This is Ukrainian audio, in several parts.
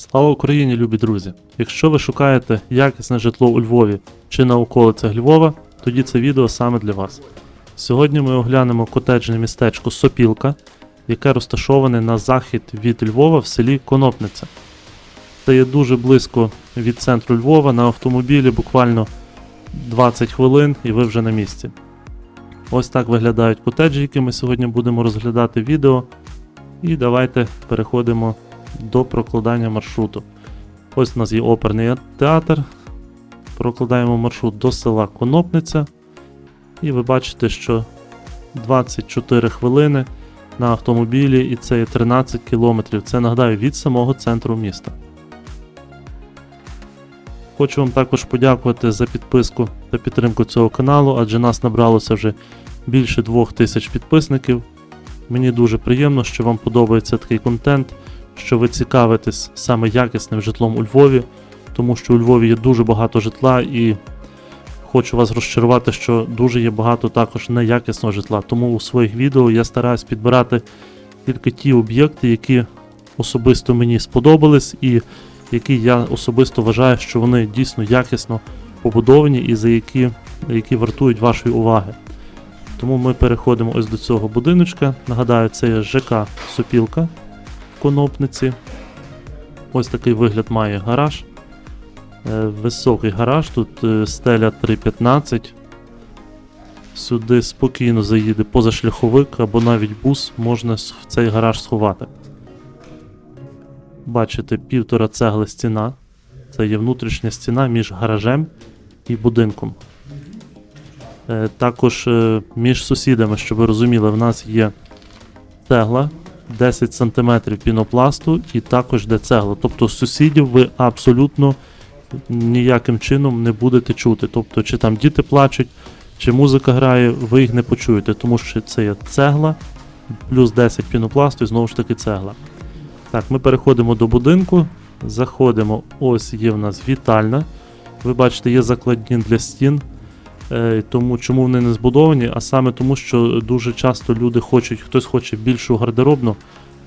Слава Україні, любі друзі! Якщо ви шукаєте якісне житло у Львові чи на околицях Львова, тоді це відео саме для вас. Сьогодні ми оглянемо котеджне містечко Сопілка, яке розташоване на захід від Львова в селі Конопниця. Це є дуже близько від центру Львова на автомобілі, буквально 20 хвилин, і ви вже на місці. Ось так виглядають котеджі, які ми сьогодні будемо розглядати відео. І давайте переходимо до прокладання маршруту. Ось у нас є оперний театр. Прокладаємо маршрут до села Конопниця. І ви бачите, що 24 хвилини на автомобілі, і це є 13 кілометрів. Це нагадаю від самого центру міста. Хочу вам також подякувати за підписку та підтримку цього каналу, адже нас набралося вже більше 2000 підписників. Мені дуже приємно, що вам подобається такий контент, що ви цікавитесь саме якісним житлом у Львові, тому що у Львові є дуже багато житла і хочу вас розчарувати, що дуже є багато також неякісного житла. Тому у своїх відео я стараюсь підбирати тільки ті об'єкти, які особисто мені сподобались, і які я особисто вважаю, що вони дійсно якісно побудовані і за які, які вартують вашої уваги. Тому ми переходимо ось до цього будиночка. Нагадаю, це є ЖК Сопілка Конопниці. Ось такий вигляд має гараж. Е, Високий гараж, тут е, стеля 3,15. Сюди спокійно заїде позашляховик або навіть бус можна в цей гараж сховати. Бачите, півтора цегли стіна. Це є внутрішня стіна між гаражем і будинком. Е, Також між сусідами, щоб ви розуміли, в нас є цегла 10 см пінопласту і також де цегла. Тобто сусідів ви абсолютно ніяким чином не будете чути. Тобто, чи там діти плачуть, чи музика грає, ви їх не почуєте, тому що це є цегла, плюс 10 пінопласту і знову ж таки цегла. Так, ми переходимо до будинку, заходимо. Ось є в нас вітальна. Ви бачите, є закладні для стін. Е, Тому чому вони не збудовані? А саме тому, що дуже часто люди хочуть, хтось хоче більшу гардеробну,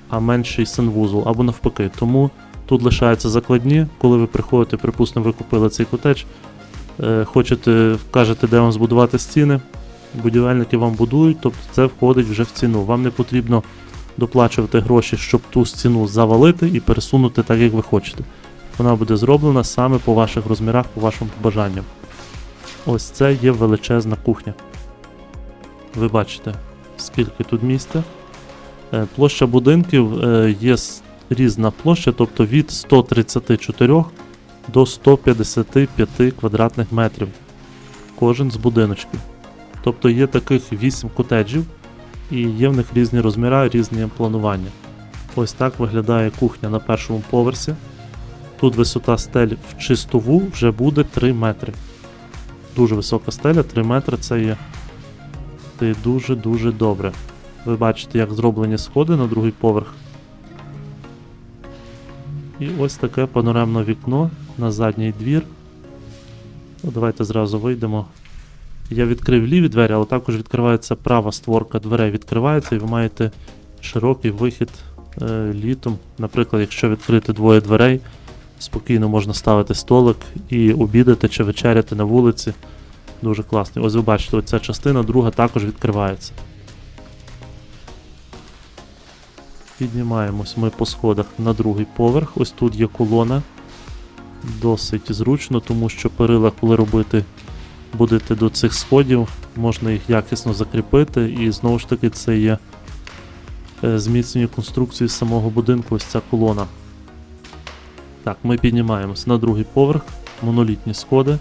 а менший санвузол, або навпаки. Тому тут лишаються закладні. Коли ви приходите, припустимо, ви купили цей котедж, е, хочете, кажете, де вам збудувати стіни, будівельники вам будують, тобто це входить вже в ціну. Вам не потрібно доплачувати гроші, щоб ту стіну завалити і пересунути так, як ви хочете. Вона буде зроблена саме по ваших розмірах, по вашим побажанням. Ось це є величезна кухня. Ви бачите, скільки тут місця. Е, Площа будинків е, є різна площа, тобто від 134 до 155 квадратних метрів. Кожен з будиночків. Тобто є таких 8 котеджів, і є в них різні розміри, різні планування. Ось так виглядає кухня на першому поверсі. Тут висота стель в чистову вже буде 3 метри дуже висока стеля, 3 метри це є. Це є дуже-дуже добре. Ви бачите, як зроблені сходи на другий поверх. І ось таке панорамне вікно на задній двір. Ну, давайте зразу вийдемо. Я відкрив ліві двері, але також відкривається права створка дверей відкривається, і ви маєте широкий вихід е, літом. Наприклад, якщо відкрити двоє дверей, спокійно можна ставити столик і обідати чи вечеряти на вулиці. Дуже класно. Ось ви бачите, оця частина, друга також відкривається. Піднімаємось ми по сходах на другий поверх. Ось тут є колона. Досить зручно, тому що перила, коли робити будете до цих сходів, можна їх якісно закріпити, і знову ж таки це є е, зміцнення конструкції самого будинку, ось ця колона. Так, ми піднімаємось на другий поверх, монолітні сходи.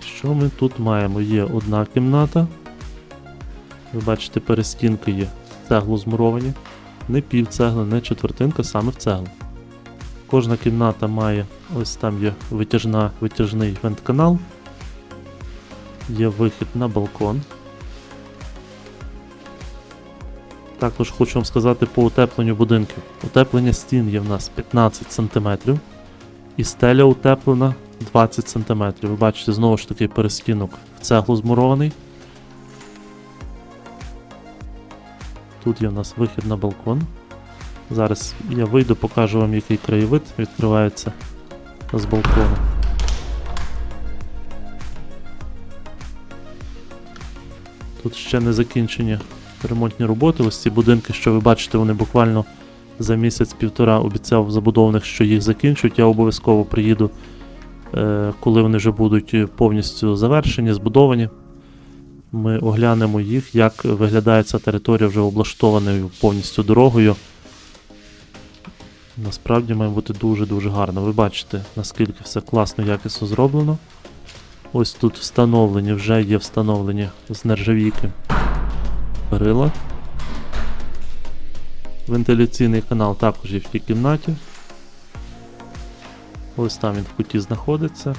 Що ми тут маємо? Є одна кімната. Ви бачите, перестінки є цеглу змуровані. Не пів цегли, не четвертинка, саме в цеглу. Кожна кімната має, ось там є витяжна, витяжний вентканал. Є вихід на балкон. Також хочу вам сказати по утепленню будинків. Утеплення стін є в нас 15 см, і стеля утеплена 20 см. Ви бачите, знову ж таки перестінок в цеглу змурований. Тут є в нас вихід на балкон. Зараз я вийду, покажу вам, який краєвид відкривається з балкону. Тут ще не закінчені ремонтні роботи. Ось ці будинки, що ви бачите, вони буквально за місяць-півтора обіцяв забудовник, що їх закінчують. Я обов'язково приїду, е, коли вони вже будуть повністю завершені, збудовані. Ми оглянемо їх, як виглядає ця територія вже облаштованою повністю дорогою. Насправді має бути дуже-дуже гарно. Ви бачите, наскільки все класно, якісно зроблено. Ось тут встановлені, вже є встановлені з нержавійки перила. Вентиляційний канал також є в тій кімнаті. Ось там він в куті знаходиться.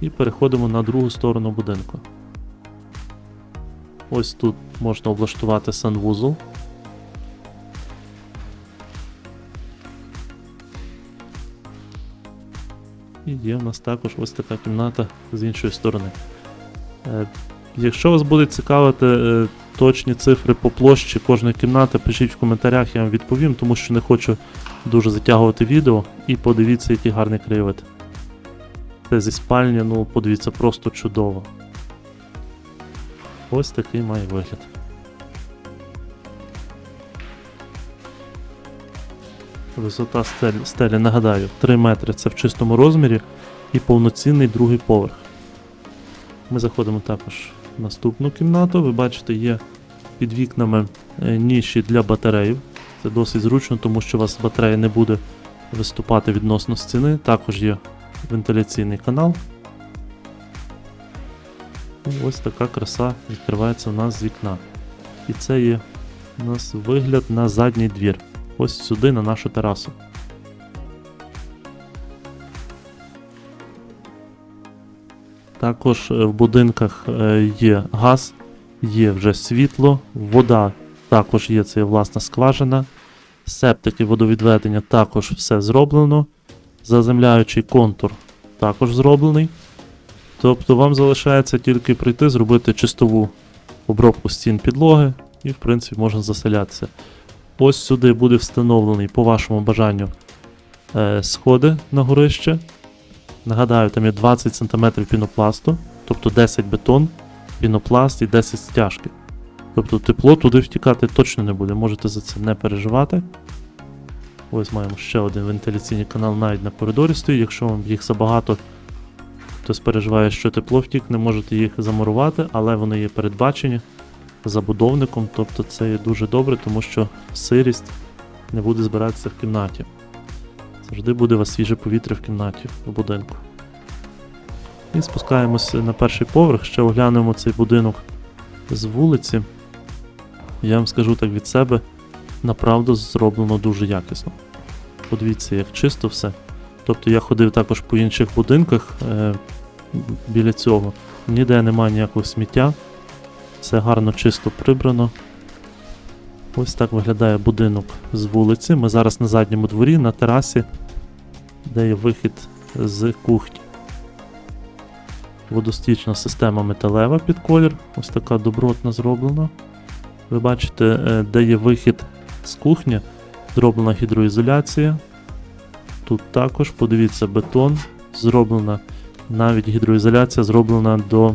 І переходимо на другу сторону будинку. Ось тут можна облаштувати санвузол. І є в нас також ось така кімната з іншої сторони. Е, Якщо вас буде цікавити е, точні цифри по площі кожної кімнати, пишіть в коментарях, я вам відповім, тому що не хочу дуже затягувати відео. І подивіться, який гарний краєвид. Це зі спальні, ну подивіться, просто чудово. Ось такий має вигляд. Висота стелі, стелі, нагадаю, 3 метри це в чистому розмірі і повноцінний другий поверх. Ми заходимо також наступну кімнату. Ви бачите, є під вікнами е, ніші для батареїв. Це досить зручно, тому що у вас батарея не буде виступати відносно стіни. Також є вентиляційний канал. І ось така краса відкривається у нас з вікна. І це є у нас вигляд на задній двір. Ось сюди на нашу терасу. Також е, в будинках е, є газ, є вже світло, вода також є, це власна скважина. Септики водовідведення також все зроблено. Заземляючий контур також зроблений. Тобто вам залишається тільки прийти, зробити чистову обробку стін підлоги і, в принципі, можна заселятися. Ось сюди буде встановлений по вашому бажанню е, сходи на горище. Нагадаю, там є 20 см пінопласту, тобто 10 бетон, пінопласт і 10 стяжки. Тобто тепло туди втікати точно не буде, можете за це не переживати. Ось маємо ще один вентиляційний канал навіть на коридорі стоїть. Якщо вам їх забагато, хтось переживає, що тепло втікне, можете їх замурувати, але вони є передбачені забудовником, тобто це є дуже добре, тому що сирість не буде збиратися в кімнаті. Завжди буде у вас свіже повітря в кімнаті в будинку. І спускаємося на перший поверх, ще оглянемо цей будинок з вулиці. Я вам скажу так від себе, направду зроблено дуже якісно. Подивіться, як чисто все. Тобто я ходив також по інших будинках е, біля цього. Ніде немає ніякого сміття. Все гарно чисто прибрано. Ось так виглядає будинок з вулиці. Ми зараз на задньому дворі, на терасі, де є вихід з кухні. Водостічна система металева під колір. Ось така добротна зроблена. Ви бачите, де є вихід з кухні, зроблена гідроізоляція. Тут також, подивіться, бетон. Зроблена навіть гідроізоляція зроблена до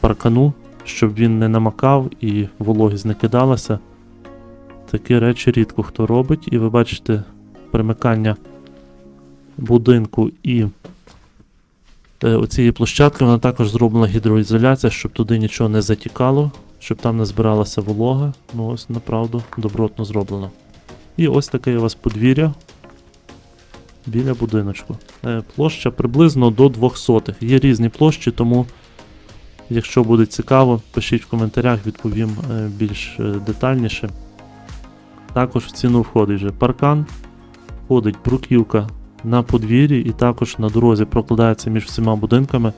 паркану, щоб він не намакав і вологість не кидалася. Такі речі рідко хто робить, і ви бачите примикання будинку і е, оцієї площадки, вона також зроблена гідроізоляція, щоб туди нічого не затікало, щоб там не збиралася волога. Ну ось направду добротно зроблено. І ось таке у вас подвір'я біля будиночку. Е, Площа приблизно до 200. Є різні площі, тому, якщо буде цікаво, пишіть в коментарях, відповім е, більш детальніше. Також в ціну входить вже паркан, входить бруківка на подвір'ї і також на дорозі прокладається між всіма будинками.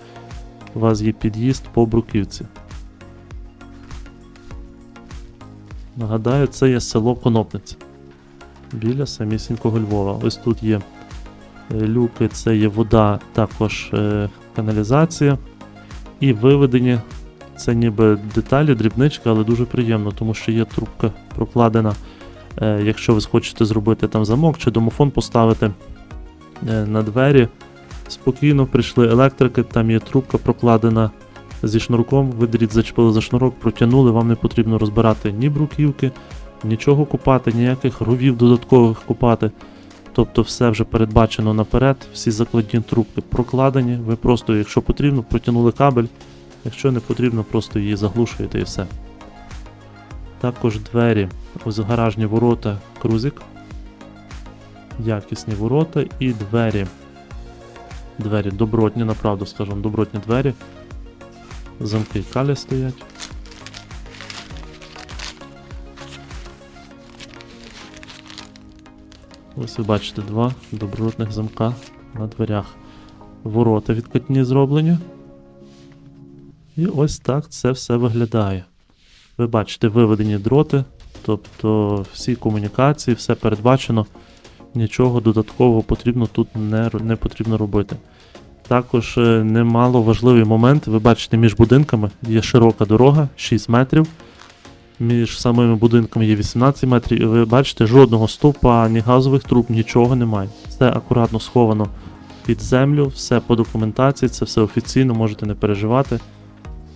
У вас є під'їзд по бруківці. Нагадаю, це є село Конопниця. Біля самісінького Львова. Ось тут є е, люки, це є вода, також е, каналізація. І виведені це ніби деталі, дрібничка, але дуже приємно, тому що є трубка прокладена Е, якщо ви хочете зробити там замок чи домофон поставити на двері, спокійно прийшли електрики, там є трубка прокладена зі шнурком, ви дріт зачепили за шнурок, протягнули, вам не потрібно розбирати ні бруківки, нічого купати, ніяких ровів додаткових купати. Тобто все вже передбачено наперед, всі закладні трубки прокладені. Ви просто, якщо потрібно, протягнули кабель, якщо не потрібно, просто її заглушуєте і все. Також двері, ось гаражні ворота, крузик. Якісні ворота і двері. Двері добротні, направду скажемо, добротні двері. Замки і калі стоять. Ось ви бачите два добротних замка на дверях. Ворота відкатні зроблені. І ось так це все виглядає. Ви бачите виведені дроти, тобто всі комунікації, все передбачено. Нічого додаткового потрібно тут не, не потрібно робити. Також е, немало важливий момент. Ви бачите, між будинками є широка дорога, 6 метрів. Між самими будинками є 18 метрів, і ви бачите, жодного стовпа, ні газових труб, нічого немає. Все акуратно сховано під землю, все по документації, це все офіційно, можете не переживати.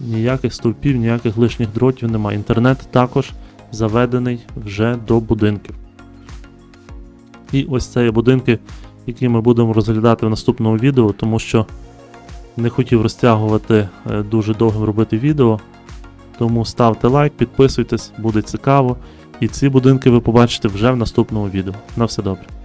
Ніяких стовпів, ніяких лишніх дротів немає. Інтернет також заведений вже до будинків. І ось це є будинки, які ми будемо розглядати в наступному відео, тому що не хотів розтягувати е, дуже довгим робити відео. Тому ставте лайк, підписуйтесь, буде цікаво. І ці будинки ви побачите вже в наступному відео. На все добре.